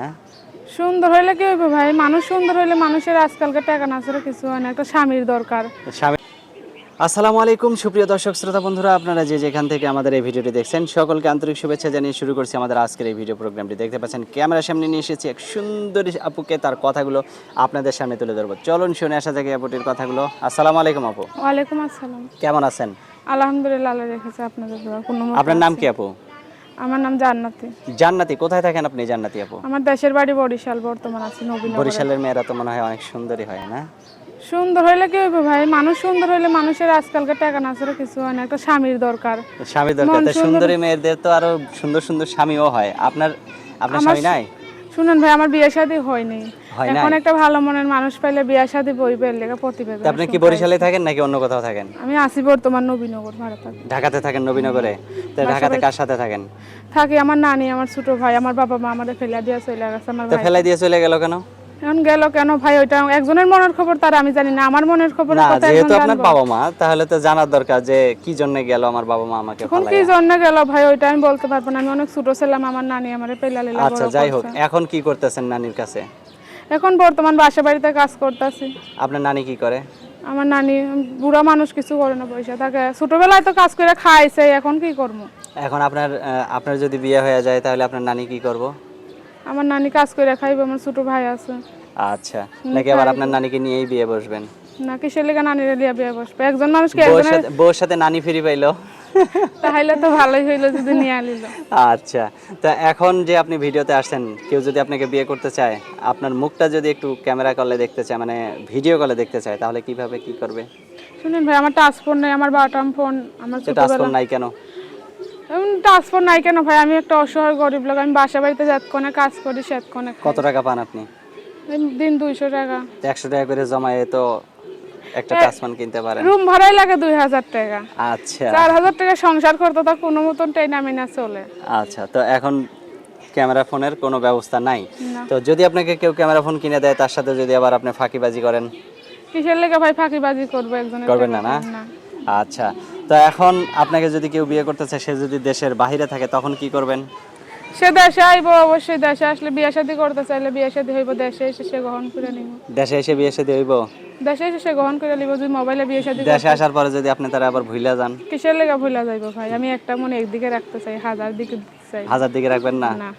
না? সুন্দর হইলে কি হইবে ভাই? মানুষ সুন্দর হইলে মানুষের আজকালকার টাকা না ছাড়া কিছু হয় না। একটা স্বামীর দরকার। স্বামী আসসালামু আলাইকুম সুপ্রিয় দর্শক শ্রোতা বন্ধুরা আপনারা যে যেখান থেকে আমাদের এই ভিডিওটি দেখছেন সকলকে আন্তরিক শুভেচ্ছা জানিয়ে শুরু করছি আমাদের আজকের এই ভিডিও প্রোগ্রামটি। দেখতে পাচ্ছেন ক্যামেরার সামনে নিয়ে এসেছি এক সুন্দরী আপুকে তার কথাগুলো আপনাদের সামনে তুলে ধরবো। চলুন শুনে আসা যাক আপুটির কথাগুলো। আসসালামু আলাইকুম আপু। ওয়ালাইকুম আসসালাম। কেমন আছেন? আলহামদুলিল্লাহ আল্লাহ রেখেছে আপনাদের দোয়া কোনো আপনার নাম কি আপু? আমার নাম জান্নাতি। জান্নাতি কোথায় থাকেন আপনি জান্নাতি আপু? আমার দেশের বাড়ি বরিশাল বর্তমান আছি নবীন বরিশালের মেয়েরা তো মনে হয় অনেক সুন্দরী হয় না? সুন্দর হইলে কি হইবে ভাই? মানুষ সুন্দর হইলে মানুষের আজকালকার টাকা না ছাড়া কিছু হয় না একটা স্বামীর দরকার। স্বামী দরকার তো সুন্দরী মেয়েদের তো আরও সুন্দর সুন্দর স্বামীও হয়। আপনার আপনার স্বামী নাই? শুনুন ভাই আমার বিয়ে শাদী হয়নি। হয় এখন একটা ভালো মনের মানুষ পাইলে বিয়ে শাদী লেগে আপনি কি বরিশালে থাকেন নাকি অন্য কোথাও থাকেন? আমি আছি বর্তমান নবীনগর ভাড়া থাকি ঢাকাতে থাকেন নবীনগরে? তো ঢাকাতে কার সাথে থাকেন? থাকি আমার নানি আমার ছোট ভাই আমার বাবা মা আমাদের ফেলে দিয়ে চলে গেছে আমার ভাই। ফেলাই দিয়ে চলে গেল কেন? এখন গেল কেন ভাই? ওইটা একজনের মনের খবর তার আমি জানি না। আমার মনের খবর না যেহেতু আপনার বাবা মা তাহলে তো জানার দরকার যে কি জন্য গেল আমার বাবা মা আমাকে এখন কি জন্য গেল ভাই? ওইটা আমি বলতে পারব না। আমি অনেক ছোট ছিলাম আমার নানি আমার পেলা লীলা আচ্ছা যাই হোক এখন কি করতেছেন নানির কাছে? এখন বর্তমান বাসা বাড়িতে কাজ করতেছি। আপনার নানি কি করে? আমার নানি বুড়া মানুষ কিছু করে না পয়সা। থাকে ছোটবেলায় তো কাজ করে খাইছে এখন কি করব? এখন আপনার আপনার যদি বিয়ে হয়ে যায় তাহলে আপনার নানি কি করব? আমার নানি কাজ করে খাইবে আমার ছোট ভাই আছে। আচ্ছা। নাকি আবার আপনার নানিকে নিয়েই বিয়ে বসবেন? না কিসের লেগে নানিরে লিয়া বিয়ে বসবে? একজন মানুষকে একজনের সাথে বউর সাথে নানি ফিরি পাইলো। তাহলে তো ভালোই হইল যদি নিয়ে আনিল। আচ্ছা তা এখন যে আপনি ভিডিওতে আসছেন কেউ যদি আপনাকে বিয়ে করতে চায় আপনার মুখটা যদি একটু ক্যামেরা কলে দেখতে চায় মানে ভিডিও কলে দেখতে চায় তাহলে কীভাবে কি করবে? শুনুন ভাই আমার টাচ ফোন নেই আমার বাটাম ফোন আমার সেটা আসল নাই কেন? টাচ ফোন নাই কেন ভাই? আমি একটা অসহায় গরিব লোক আমি বাসা বাড়িতে যাতক্ষণে কাজ করি সেতক্ষণে। কত টাকা পান আপনি? দিন দুইশো টাকা। একশো টাকা করে জমায়ে তো একটা টাচফোন কিনতে পারেন। রুম ভাড়াই লাগে দুই হাজার টাকা। আচ্ছা। চার হাজার টাকা সংসার করতে তো কোনো মতন চলে। আচ্ছা তো এখন ক্যামেরা ফোনের কোনো ব্যবস্থা নাই? তো যদি আপনাকে কেউ ক্যামেরা ফোন কিনে দেয় তার সাথে যদি আবার আপনি ফাঁকিবাজি করেন? কিসের লেগে ভাই ফাঁকিবাজি করব একজনের করবেন না না? আচ্ছা তো এখন আপনাকে যদি কেউ বিয়ে করতে চায় সে যদি দেশের বাইরে থাকে তখন কি করবেন? সে দেশে আইবো অবশ্যই দেশে আসলে বিয়ে শাদী করতে চাইলে বিয়ে শাদী হইব দেশে এসে সে গ্রহণ করে নিব। দেশে এসে বিয়ে সাথে হইব? দেশে এসে গ্রহণ করে নিব যদি মোবাইলে বিয়ে শাদী দেশে আসার পরে যদি আপনি তারা আবার ভুলে যান? কিসের লেগে ভুলা যাইব ভাই? আমি একটা মনে একদিকে রাখতে চাই হাজার দিকে চাই। হাজার দিকে রাখবেন না? না।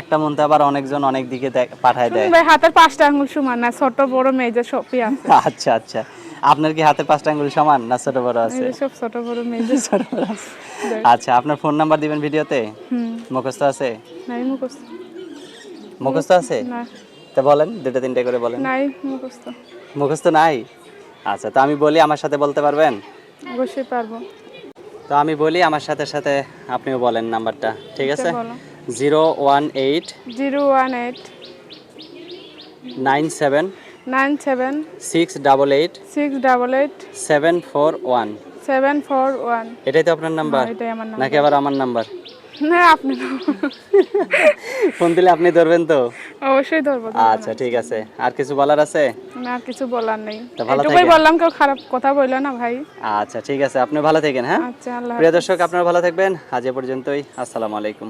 একটা মনতে আবার অনেকজন অনেক দিকে পাঠায় দেয়। ভাই হাতের পাঁচটা আঙ্গুল সমান না? ছোট বড় মেজে সবই আছে। আচ্ছা আচ্ছা। আপনার কি হাতে পাঁচটা আঙ্গুল সমান না ছোট বড় আছে? সব ছোট বড় মেজে ছোট বড় আছে। আচ্ছা আপনার ফোন নাম্বার দিবেন ভিডিওতে? হুম। মুখস্থ আছে? নাই মুখস্থ। মুখস্থ আছে? না। তা বলেন দুটো তিনটে করে বলেন। নাই মুখস্থ। মুখস্থ নাই? আচ্ছা তো আমি বলি আমার সাথে বলতে পারবেন? অবশ্যই পারব। তো আমি বলি আমার সাথে সাথে আপনিও বলেন নাম্বারটা ঠিক আছে? Zero one eight zero one eight nine seven nine seven six double eight six double eight seven four one. Seven four one. এটাই তো আপনার নাম্বার? এটাই আমার নাকি আবার আমার নাম্বার? না আপনি ফোন দিলে আপনি ধরবেন তো? অবশ্যই ধরবো আচ্ছা ঠিক আছে। আর কিছু বলার আছে? না আর কিছু বলার নেই। ভালো এটুকুই বললাম কেউ খারাপ কথা বলল না ভাই। আচ্ছা ঠিক আছে। আপনি ভালো থাকেন হ্যাঁ? আচ্ছা আল্লাহ প্রিয় দর্শক আপনারা ভালো থাকবেন। আজ এ পর্যন্তই। আসসালামু আলাইকুম।